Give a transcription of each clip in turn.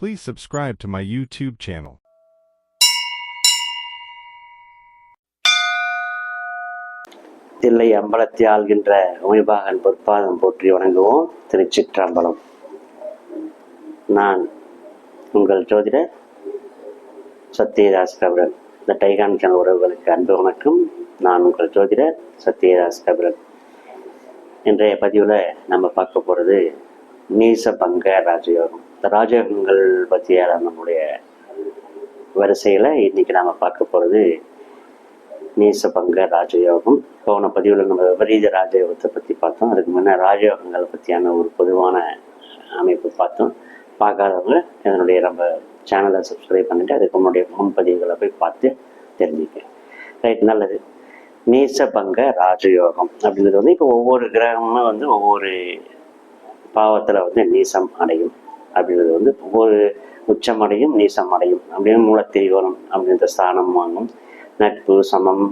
Please subscribe to my YouTube channel. Thillai அம்பலத்தை ஆள்கின்ற Umaibagan பொற்பாதம் போற்றி வணங்குவோம். திருச்சிற்றம்பலம் நான் உங்கள் ஜோதிடர் சத்யதாஸ் கபிரன். இந்த டைகான் சேனல் உறவுகளுக்கு அன்பு வணக்கம். நான் உங்கள் ஜோதிடர் சத்யதாஸ் கபிரன். இன்றைய பதிவில் நம்ம பார்க்க போகிறது நீச பங்க ராஜயோகம். இந்த பற்றிய நம்முடைய வரிசையில் இன்னைக்கு நாம் பார்க்க போகிறது நீசபங்க ராஜயோகம். போன பதிவில் நம்ம விபரீத ராஜயோகத்தை பற்றி பார்த்தோம். அதுக்கு முன்னே ராஜயோகங்களை பற்றியான ஒரு பொதுவான அமைப்பு பார்த்தோம். பார்க்காதவங்க என்னுடைய நம்ம சேனலை சப்ஸ்கிரைப் பண்ணிட்டு அதுக்கு முன்னுடைய முன்பதிவுகளை போய் பார்த்து தெரிஞ்சுக்க. ரைட் நல்லது. நீசபங்க ராஜயோகம் அப்படிங்கிறது வந்து இப்போ ஒவ்வொரு கிரகமும் வந்து ஒவ்வொரு பாவத்தில் வந்து நீசம் அடையும். அப்படிங்கிறது வந்து ஒவ்வொரு உச்சமடையும் நீசமடையும். அப்படின்னு மூலத்திரிகோணம் அப்படின்ற ஸ்தானம் வாங்கும். நட்பு சமம்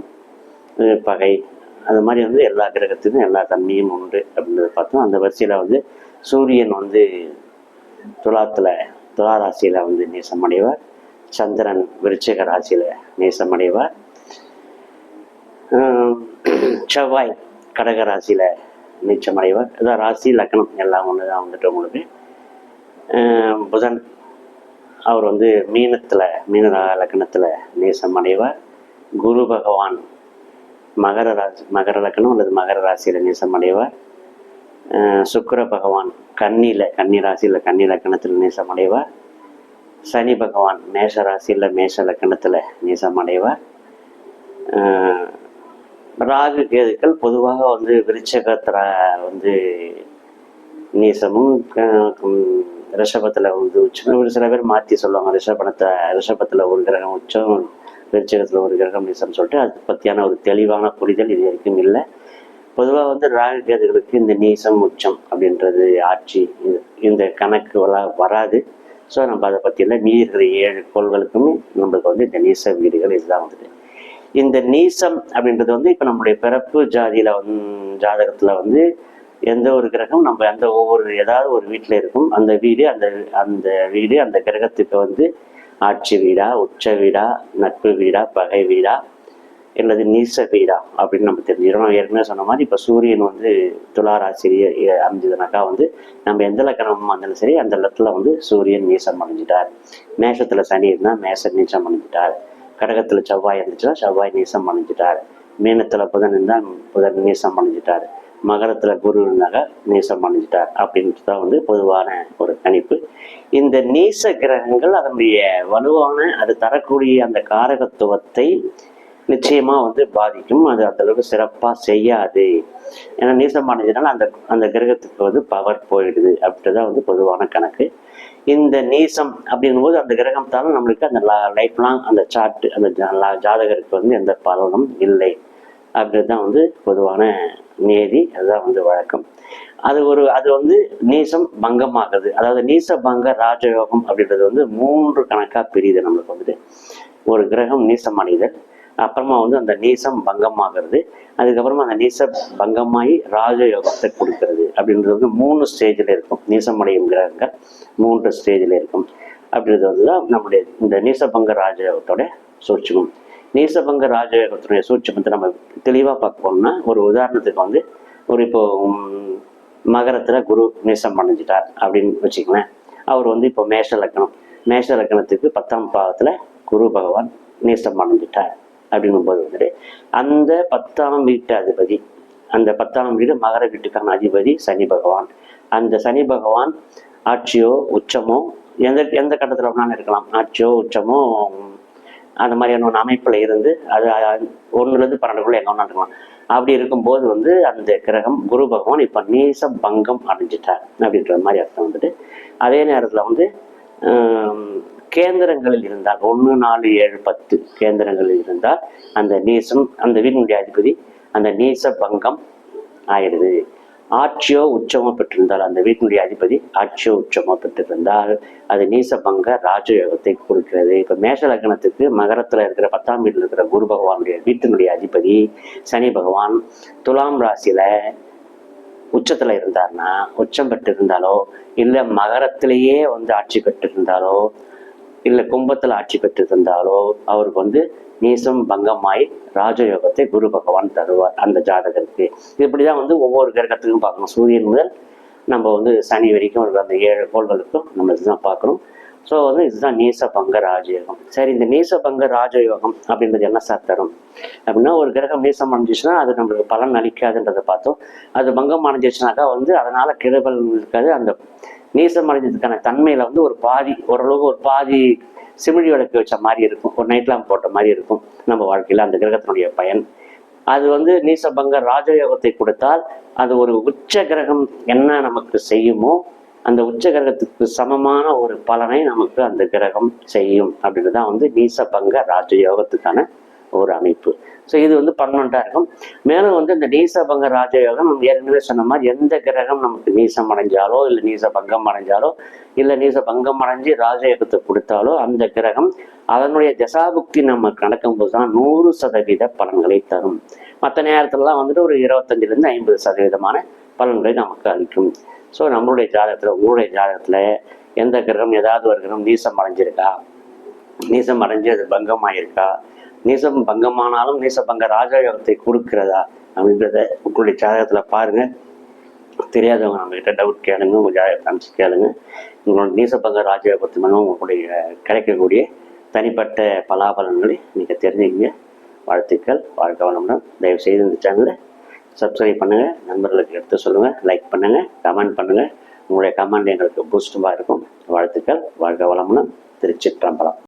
பகை அது மாதிரி வந்து எல்லா கிரகத்துக்கும் எல்லா தன்மையும் உண்டு அப்படின்றத பார்த்தோம். அந்த வரிசையில் வந்து சூரியன் வந்து துலாத்தில் துலா ராசியில் வந்து நேசமடைவார். சந்திரன் விருச்சிக ராசியில் நேசமடைவார். செவ்வாய் கடக ராசியில் நீச்சமடைவார். அதான் ராசி லக்னம் எல்லாம் ஒன்று தான் வந்துட்டு உங்களுக்கு. புதன். அவர் வந்து மீனத்தில் மீன லக்னத்தில் நேசம் அடைவார் குரு பகவான் மகர ராசி மகர லக்னம் அல்லது மகர ராசியில் நேசம் அடைவார் ஆஹ் பகவான் கன்னியில் கன்னி ராசியில் கன்னி லக்கணத்தில் நேசம் அடைவார் சனி பகவான் மேஷ ராசியில் மேஷ லக்கணத்தில் நேசம் அடைவார் ராகு கேதுக்கள் பொதுவாக வந்து விருச்சகத்தில் வந்து நீசமும் ரிஷபத்தில் வந்து உச்சம் ஒரு சில பேர் மாற்றி சொல்லுவாங்க. ரிஷபணத்தை ரிஷபத்தில் ஒரு கிரகம் உச்சம் விருச்சகத்தில் ஒரு கிரகம் நீசம் சொல்லிட்டு அது பற்றியான ஒரு தெளிவான புரிதல் இது வரைக்கும் இல்லை. பொதுவாக வந்து ராகுகேதுகளுக்கு இந்த நீசம் உச்சம் அப்படின்றது ஆட்சி இது இந்த கணக்கு வராது. ஸோ நம்ம அதை பற்றியெல்லாம் மீதி இருக்கிற ஏழு கோள்களுக்குமே நம்மளுக்கு வந்து இந்த நீச வீடுகள் இதுதான் வந்துட்டு. இந்த நீசம் அப்படின்றது வந்து இப்போ நம்மளுடைய பிறப்பு ஜாதியில் வந்து ஜாதகத்தில் வந்து எந்த ஒரு கிரகம் நம்ம அந்த ஒவ்வொரு ஏதாவது ஒரு வீட்டில் இருக்கும் அந்த வீடு அந்த அந்த வீடு அந்த கிரகத்துக்கு வந்து ஆட்சி வீடா உச்ச வீடா நட்பு வீடா பகை வீடா அல்லது நீச வீடா அப்படின்னு நம்ம தெரிஞ்சுக்கிறோம். ஏற்கனவே சொன்ன மாதிரி இப்போ சூரியன் வந்து துலா அமைஞ்சதுனாக்கா வந்து நம்ம எந்த லக்கணமும் இருந்தாலும் சரி அந்த இடத்துல வந்து சூரியன் நீசம் அடைஞ்சிட்டார். மேஷத்தில் சனி இருந்தால் மேச நீச்சம் அடைஞ்சிட்டார். கடகத்தில் செவ்வாய் இருந்துச்சுன்னா செவ்வாய் நீசம் அடைஞ்சிட்டார். மீனத்தில் புதன் இருந்தால் புதன் நீசம் அடைஞ்சிட்டார். மகரத்தில் குரு இருந்தாங்க நீசம் அடைஞ்சிட்டார் அப்படின்ட்டு தான் வந்து பொதுவான ஒரு கணிப்பு. இந்த நீச கிரகங்கள் அதனுடைய வலுவான அது தரக்கூடிய அந்த காரகத்துவத்தை நிச்சயமாக வந்து பாதிக்கும். அது அந்தளவுக்கு சிறப்பாக செய்யாது. ஏன்னா நீசம் அடைஞ்சதுனால அந்த அந்த கிரகத்துக்கு வந்து பவர் போயிடுது அப்படின்றதான் வந்து பொதுவான கணக்கு. இந்த நீசம் அப்படிங்கும்போது அந்த கிரகம் தானே நம்மளுக்கு அந்த லைஃப் லாங் அந்த சார்ட்டு அந்த லா- ஜாதகருக்கு வந்து எந்த பலனும் இல்லை அப்படின்றது தான் வந்து பொதுவான நியதி அதுதான் வந்து வழக்கம். அது ஒரு அது வந்து நீசம் பங்கமாகுது. அதாவது நீச பங்க ராஜயோகம் அப்படின்றது வந்து மூன்று கணக்காக பிரியுது நம்மளுக்கு வந்துட்டு. ஒரு கிரகம் நீசம் அடைதல் அப்புறமா வந்து அந்த நீசம் பங்கமாகிறது அதுக்கப்புறமா அந்த நீச பங்கமாகி ராஜயோகத்தை கொடுக்கிறது அப்படின்றது வந்து மூணு ஸ்டேஜில் இருக்கும். நீசம் அடையும் கிரகங்கள் மூன்று ஸ்டேஜில் இருக்கும். அப்படின்றது வந்து தான் நம்முடைய இந்த நீசபங்க ராஜயோகத்தோட சூட்சமம். நீசபங்க ராஜயோகத்துடைய சூட்சமத்தை நம்ம தெளிவாக பார்க்க போனோம்னா ஒரு உதாரணத்துக்கு வந்து ஒரு இப்போ மகரத்தில் குரு நீசம் அடைஞ்சிட்டார் அப்படின்னு வச்சுக்கோங்களேன். அவர் வந்து இப்போ மேஷ லக்கணம். மேஷ லக்கணத்துக்கு பத்தாம் பாகத்தில் குரு பகவான் நீசம் அடைஞ்சிட்டார் அப்படிங்கும்போது வந்துட்டு அந்த பத்தாம் வீட்டு அதிபதி அந்த பத்தாம் வீடு மகர வீட்டுக்கான அதிபதி சனி பகவான். அந்த சனி பகவான் ஆட்சியோ உச்சமோ எந்த எந்த கட்டத்தில் வேணாலும் இருக்கலாம். ஆட்சியோ உச்சமோ அந்த மாதிரியான ஒரு அமைப்பில் இருந்து அது ஒன்றுலேருந்து பன்னெண்டுக்குள்ளே எங்கே ஒன்றா இருக்கலாம் அப்படி இருக்கும்போது வந்து அந்த கிரகம் குரு பகவான் இப்போ நீச பங்கம் அடைஞ்சிட்டார் அப்படின்ற மாதிரி அர்த்தம் வந்துட்டு அதே நேரத்தில் வந்து கேந்திரங்களில் இருந்தால் ஒன்று நாலு ஏழு பத்து கேந்திரங்களில் இருந்தால் அந்த நீசம் அந்த வீட்டினுடைய அதிபதி அந்த நீச பங்கம் ஆயிடுது. ஆட்சியோ உச்சமோ பெற்றிருந்தால் அந்த வீட்டினுடைய அதிபதி ஆட்சியோ உச்சமோ பெற்றிருந்தால் அது நீச பங்க ராஜயோகத்தை கொடுக்கிறது. இப்போ மேஷ லக்னத்துக்கு மகரத்தில் இருக்கிற பத்தாம் வீட்டில் இருக்கிற குரு பகவானுடைய வீட்டினுடைய அதிபதி சனி பகவான் துலாம் ராசியில உச்சத்தில் இருந்தார்னா உச்சம் பெற்றிருந்தாலோ இல்லை மகரத்திலேயே வந்து ஆட்சி பெற்று இருந்தாலோ இல்லை கும்பத்தில் ஆட்சி பெற்றிருந்தாலோ அவருக்கு வந்து நீசம் பங்கமாய் ராஜயோகத்தை குரு பகவான் தருவார் அந்த ஜாதகருக்கு. இப்படிதான் வந்து ஒவ்வொரு கிரகத்துக்கும் பார்க்கணும். சூரியன் முதல் நம்ம வந்து சனி வரைக்கும் இருக்கிற அந்த ஏழு கோள்களுக்கும் நம்ம இதுதான் பார்க்குறோம் ஸோ வந்து இதுதான் நீசபங்க ராஜயோகம். சரி இந்த நீசபங்க ராஜயோகம் அப்படின்றது என்ன சார் தரும்? அப்படின்னா ஒரு கிரகம் நீசம் அடைஞ்சிச்சுன்னா அது நம்மளுக்கு பலன் அளிக்காதுன்றதை பார்த்தோம். அது பங்கம் அடைஞ்சிச்சுனாக்கா வந்து அதனால கெடுதல் இருக்காது. அந்த நீசம் அடைஞ்சதுக்கான தன்மையில வந்து ஒரு பாதி ஓரளவுக்கு ஒரு பாதி சிமிழி விளக்கு வச்ச மாதிரி இருக்கும். ஒரு நைட் லேம்ப் போட்ட மாதிரி இருக்கும் நம்ம வாழ்க்கையில அந்த கிரகத்தினுடைய பயன். அது வந்து நீசபங்க ராஜயோகத்தை கொடுத்தால் அது ஒரு உச்ச கிரகம் என்ன நமக்கு செய்யுமோ அந்த உச்ச கிரகத்துக்கு சமமான ஒரு பலனை நமக்கு அந்த கிரகம் செய்யும். அப்படின்றது தான் வந்து நீசபங்க ராஜயோகத்துக்கான ஒரு அமைப்பு. ஸோ இது வந்து பர்மனண்டா இருக்கும் மேலும் வந்து இந்த நீசபங்க ராஜயோகம் நம்ம ஏற்கனவே சொன்ன மாதிரி எந்த கிரகம் நமக்கு நீசம் அடைஞ்சாலோ இல்லை நீச பங்கம் அடைஞ்சாலோ இல்லை நீச பங்கம் அடைஞ்சு ராஜயோகத்தை கொடுத்தாலோ அந்த கிரகம் அதனுடைய தசாபுக்தி நம்ம நடக்கும்போது தான் நூறு சதவீத பலன்களை தரும். மற்ற நேரத்துலலாம் வந்துட்டு ஒரு இருபத்தஞ்சிலேருந்து ஐம்பது சதவீதமான பலன்களை நமக்கு அளிக்கும். ஸோ நம்மளுடைய ஜாதகத்தில் உங்களுடைய ஜாதகத்தில் எந்த கிரகம் ஏதாவது ஒரு கிரகம் நீசம் அடைஞ்சிருக்கா? நீசம் அடைஞ்சு அது பங்கமாயிருக்கா? நேசம் பங்கமானாலும் நேசபங்க ராஜயோகத்தை கொடுக்கிறதா அப்படின்றத உங்களுடைய ஜாதகத்தில் பாருங்க. தெரியாதவங்க நம்ம கிட்ட டவுட் கேளுங்க உங்க ஜாதகத்தை அனுப்பிச்சு கேளுங்க. உங்களோட நீசபங்க ராஜயோகத்து மூலம் உங்களுடைய கிடைக்கக்கூடிய தனிப்பட்ட பலாபலன்களை நீங்கள் தெரிஞ்சுக்கங்க. வாழ்த்துக்கள் வாழ்க வளமுடன். தயவு செய்து இந்த சேனலை சப்ஸ்கிரைப் பண்ணுங்கள் நண்பர்களுக்கு எடுத்து சொல்லுங்கள் லைக் பண்ணுங்கள் கமெண்ட் பண்ணுங்கள் உங்களுடைய கமெண்ட் எங்களுக்கு பூஸ்டமாக இருக்கும். வாழ்த்துக்கள் வாழ்க வளமுடன். திருச்சிற்றம்பலம்.